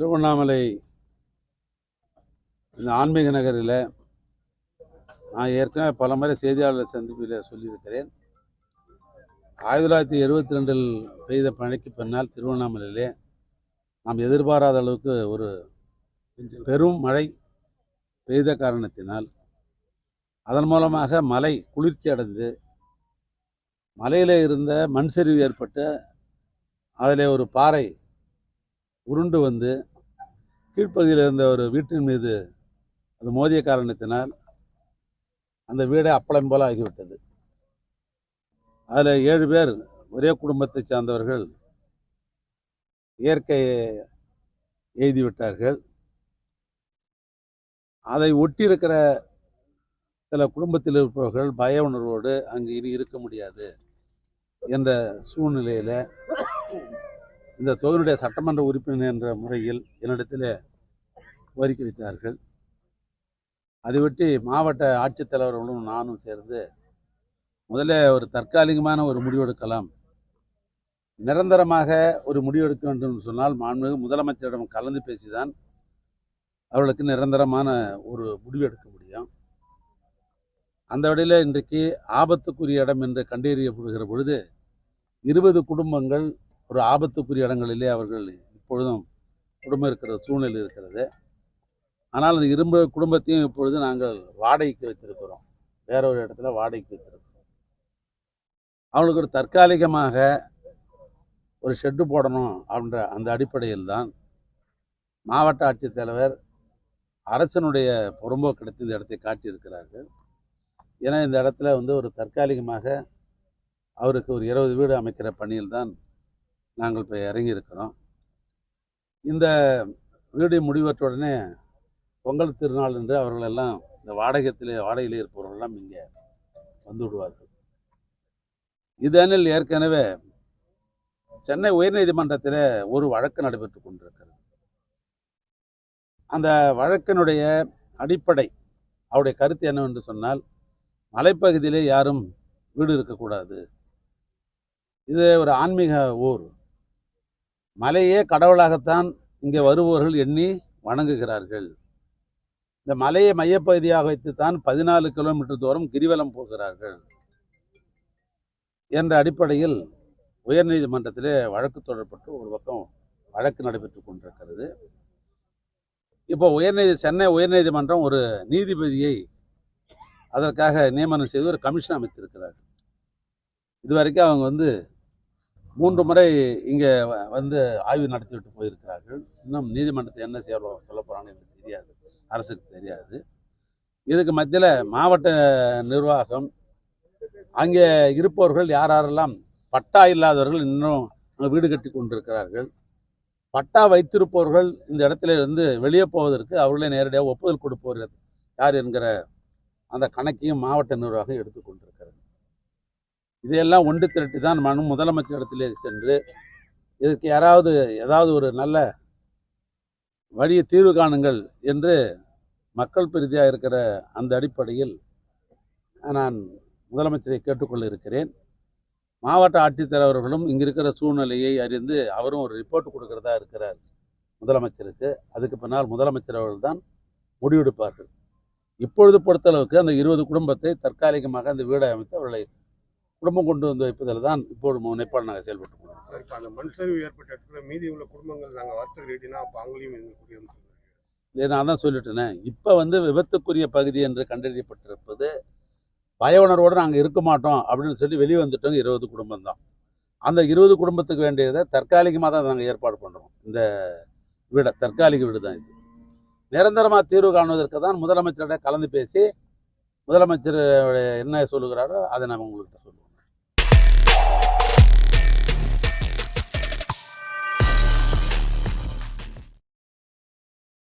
திருவண்ணாமலை இந்த ஆன்மீக நகரில் நான் ஏற்கனவே பல முறை செய்தியாளர் சந்திப்பில் சொல்லியிருக்கிறேன். ஆயிரத்தி தொள்ளாயிரத்தி எழுபத்தி ரெண்டில் பெய்த பணிக்கு பின்னால் திருவண்ணாமலையிலே நாம் எதிர்பாராத அளவுக்கு ஒரு பெரும் மழை பெய்த காரணத்தினால் அதன் மூலமாக மலை குளிர்ச்சி அடைந்து மலையில் இருந்த மண் சரிவு ஏற்பட்டு அதில் ஒரு பாறை உருண்டு வந்து கீழ்ப்பகுதியில் இருந்த ஒரு வீட்டின் மீது அது மோதிய காரணத்தினால் அந்த வீடே அப்பளம் போல ஆகிவிட்டது. அதில் ஏழு பேர் ஒரே குடும்பத்தைச் சார்ந்தவர்கள் இயற்கையை எய்திவிட்டார்கள். அதை ஒட்டியிருக்கிற சில குடும்பத்தில் இருப்பவர்கள் பய உணர்வோடு அங்கு இனி இருக்க முடியாது என்ற சூழ்நிலையில் இந்த தொகுதியுடைய சட்டமன்ற உறுப்பினர் என்ற முறையில் என்னிடத்தில் கோரிக்கை வைத்தார்கள். அதை ஒட்டி மாவட்ட ஆட்சித்தலைவர்களும் நானும் சேர்ந்து முதல்ல ஒரு தற்காலிகமான ஒரு முடிவெடுக்கலாம். நிரந்தரமாக ஒரு முடிவெடுக்க வேண்டும் சொன்னால் மாண்புமிகு முதலமைச்சரிடம் கலந்து பேசிதான் அவர்களுக்கு நிரந்தரமான ஒரு முடிவு எடுக்க முடியும். அந்த வழியில் இன்றைக்கு ஆபத்துக்குரிய இடம் என்று கண்டறியப்படுகிற பொழுது இருபது குடும்பங்கள் ஒரு ஆபத்துக்குரிய இடங்களிலே அவர்கள் இப்பொழுதும் குடும்பம் இருக்கிற சூழ்நிலை இருக்கிறது. ஆனால் அந்த இரும்பு குடும்பத்தையும் இப்பொழுது நாங்கள் வாடகைக்கு வைத்திருக்கிறோம். வேற ஒரு இடத்துல வாடகைக்கு வைத்திருக்கிறோம். அவங்களுக்கு ஒரு தற்காலிகமாக ஒரு ஷெட்டு போடணும் அப்படின்ற அந்த அடிப்படையில் தான் மாவட்ட ஆட்சித்தலைவர் அரசனுடைய புறம்போக்கு இந்த இடத்தை காட்டியிருக்கிறார்கள். ஏன்னா இந்த இடத்துல வந்து ஒரு தற்காலிகமாக அவருக்கு ஒரு இருபது வீடு அமைக்கிற பணியில் தான் நாங்கள் இப்போ இறங்கியிருக்கிறோம். இந்த வீடு முடிவற்ற உடனே பொங்கல் திருநாள் என்று அவர்கள் எல்லாம் இந்த வாடகத்திலே வாடகையிலே இருப்பவர்கள்லாம் இங்கே வந்து விடுவார்கள். இதனில் ஏற்கனவே சென்னை உயர்நீதிமன்றத்தில் ஒரு வழக்கு நடைபெற்று கொண்டிருக்கிறது. அந்த வழக்கினுடைய அடிப்படை அவருடைய கருத்து என்னவென்று சொன்னால் மலைப்பகுதியிலே யாரும் வீடு இருக்கக்கூடாது. இது ஒரு ஆன்மீக ஊர். மலையே கடவுளாகத்தான் இங்கே வருபவர்கள் எண்ணி வணங்குகிறார்கள். இந்த மலையை மையப்பகுதியாக வைத்துத்தான் பதினாலு கிலோமீட்டர் தூரம் கிரிவலம் போகிறார்கள். என்ற அடிப்படையில் உயர்நீதிமன்றத்திலே வழக்கு தொடரப்பட்டு ஒரு பக்கம் வழக்கு நடைபெற்று கொண்டிருக்கிறது. இப்போ உயர்நீதி சென்னை உயர்நீதிமன்றம் ஒரு நீதிபதியை அதற்காக நியமனம் செய்து ஒரு கமிஷன் அமைத்திருக்கிறார் இதுவரைக்கும் அவங்க வந்து மூன்று முறை இங்கே வந்து ஆய்வு நடத்திவிட்டு போயிருக்கிறார்கள். இன்னும் நீதிமன்றத்தை என்ன செய்ய சொல்ல போகிறான்னு எனக்கு தெரியாது. அரசுக்கு தெரியாது. இதுக்கு மத்தியில் மாவட்ட நிர்வாகம் அங்கே இருப்பவர்கள் யார் யாரெல்லாம் பட்டா இல்லாதவர்கள் இன்னும் அங்கே வீடு கட்டி கொண்டிருக்கிறார்கள். பட்டா வைத்திருப்பவர்கள் இந்த இடத்துல இருந்து வெளியே போவதற்கு அவர்களே நேரடியாக ஒப்புதல் கொடுப்பவர்கள் யார் என்கிற அந்த கணக்கையும் மாவட்ட நிர்வாகம் எடுத்துக்கொண்டிருக்கிறது இதையெல்லாம் ஒன்று திரட்டி தான் மனு முதலமைச்சரிடத்திலே சென்று இதற்கு யாராவது ஏதாவது ஒரு நல்ல வழியை தீர்வு காணுங்கள் என்று மக்கள் பிரதியாக இருக்கிற அந்த அடிப்படையில் நான் முதலமைச்சரை கேட்டுக்கொள்ள இருக்கிறேன். மாவட்ட ஆட்சித்தலைவர்களும் இங்கே இருக்கிற சூழ்நிலையை அறிந்து அவரும் ஒரு ரிப்போர்ட் கொடுக்கறதா இருக்கிறார் முதலமைச்சருக்கு. அதுக்கு பின்னால் முதலமைச்சர் அவர்கள் தான் முடிவெடுப்பார்கள். இப்பொழுது பொறுத்தளவுக்கு அந்த இருபது குடும்பத்தை தற்காலிகமாக அந்த வீடை அமைத்து அவர்களை குடும்பம் கொண்டு வந்து வைப்பதில் தான் இப்போது முனைப்பாடு நாங்கள் செயல்பட்டு கொண்டிருக்கிறோம். சார் இப்போ அந்த மண் சரிவு ஏற்பட்ட இடத்துல மீதி உள்ள குடும்பங்கள் நாங்கள் வர்த்தக ரீதினா அப்போ அவங்களையும் நான் தான் சொல்லிட்டேனே இப்போ வந்து விபத்துக்குரிய பகுதி என்று கண்டறியப்பட்டிருப்பது பய உணர்வோடு நாங்கள் இருக்க மாட்டோம் அப்படின்னு சொல்லி வெளியே வந்துட்டோங்க இருபது குடும்பம் தான். அந்த இருபது குடும்பத்துக்கு வேண்டியதை தற்காலிகமாக தான் நாங்கள் ஏற்பாடு பண்ணுறோம் இந்த வீடை தற்காலிக வீடு தான் இது. நிரந்தரமாக தீர்வு காணுவதற்கு தான் முதலமைச்சரோட கலந்து பேசி முதலமைச்சர் என்ன சொல்லுகிறாரோ அதை நான் உங்கள்கிட்ட சொல்லுவேன்